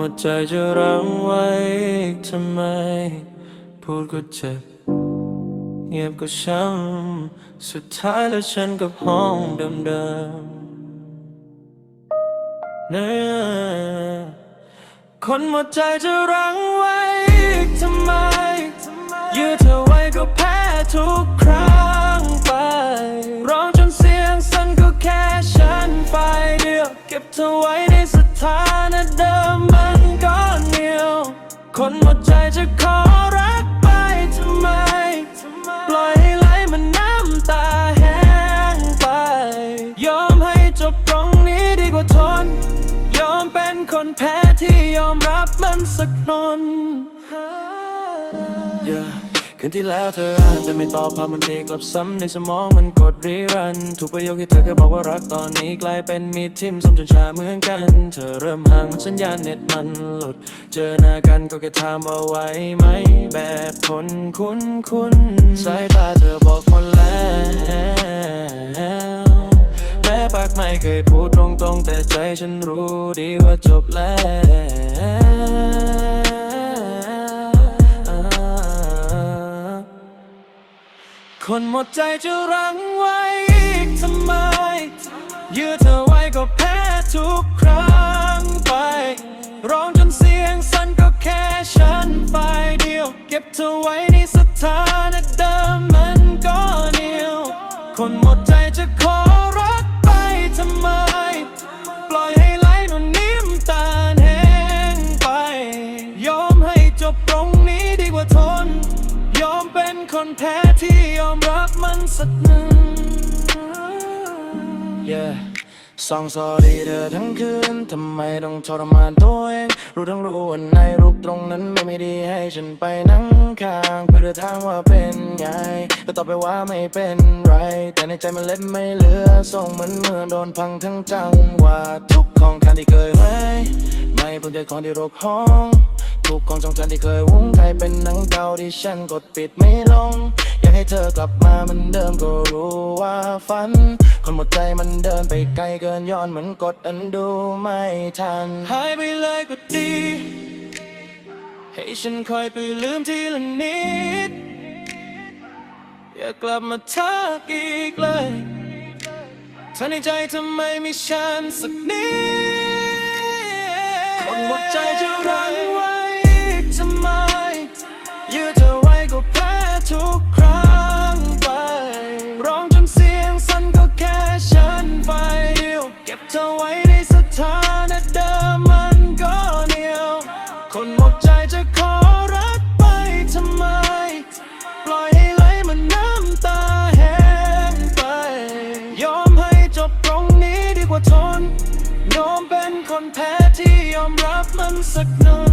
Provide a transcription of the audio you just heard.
หมดใจจะรังไว้อีกทำไม พูดก็เจ็บ เงียบก็ช้ำ สุดท้ายแล้วฉันกับห้องเดิมๆนี่ยคนหมดใจจะรังไว้อีกทำไม ยืดเธอไว้ก็แพ้ทุกครั้งไป ร้องจนเสียงสั่นก็แค่ฉันฝ่ายเดียว เก็บเธอไว้ นหมดใจจะขอรักไปทำไม ปล่อยให้ไหลมันน้ำตาแห้งไป ยอมให้จบตรงนี้ดีกว่าทน ยอมเป็นคนแพ้ที่ยอมรับมันสักนน yeah. คืนที่แล้วเธออ่านแต่ไม่ตอบภามันตีกลับซ้ำในสมองมันกดรีรันทุกประโยคที่เธอเคยบอกว่ารักตอนนี้กลายเป็นมีดทิ่มซ้ำจนชาเหมือนกัน เธอเริ่มห่างสัญญาณเน็ตมันหลุด เจอหน้ากันก็แค่ถามว่าไหวไหม แบบคนคุ้นคุ้นสายตาเธอบอกหมดแล้วแม้ปากไม่เคยพูดตรงๆ แต่ใจฉันรู้ดีว่าจบแล้ว คนหมดใจจะรังไว้อีกทำไม ยืดเธอไว้ก็แพ้ทุกครั้งไป ร้องจนเสียงสั่นก็แค่ฉันฝ่ายเดียว เก็บเธอไว้ในสถานะเดิมมันก็เหนียว คนหมดใจจะขอรักไปทำไม ปล่อยให้ไหลนวลน้ำตาแห้งไป ยอมให้จบตรงนี้ดีกว่าทน ยอมเป็นคนแพ้ที่ สักหนึ่ง yeah. สองสอดีเธอทั้งคืน ทำไมต้องทรมานตัวเอง รู้ทั้งรู้ว่าในรูปตรงนั้นไม่ไม่ดีให้ฉันไปนั่งข้างเพื่อเธอถามว่าเป็นไงก็ตอบไปว่าไม่เป็นไร แต่ในใจมันเล็บไม่เหลือทรงเหมือนเมื่อโดนพังทั้งจังหวะทุกของคันที่เคยไว้ ไม่เพิ่งเจอของที่รกห้อง ทุกของจองจันที่เคยวุ้งใครเป็นหนังเก่าที่ฉันกดปิดไม่ลง อยากให้เธอกลับมาเหมันเดิมก็รู้ว่าฝัน คนหมดใจมันเดินไปไกลเกินย้อนเหมือนกดอันดูไม่ทัน หายไปเลยก็ดี ให้ฉันคอยไปลืมทีละนิด อย่ากลับมาทักอีกเลยถ้าในใจทำไมมีฉันสักนิด ไว้ในสถานะเดิมมันก็เหนียว คนหมดใจจะขอรักไปทำไม ปล่อยให้ไหลมันน้ำตาแห้งไป ยอมให้จบตรงนี้ดีกว่าทนยอมเป็นคนแพ้ที่ยอมรับมันสักหน่อย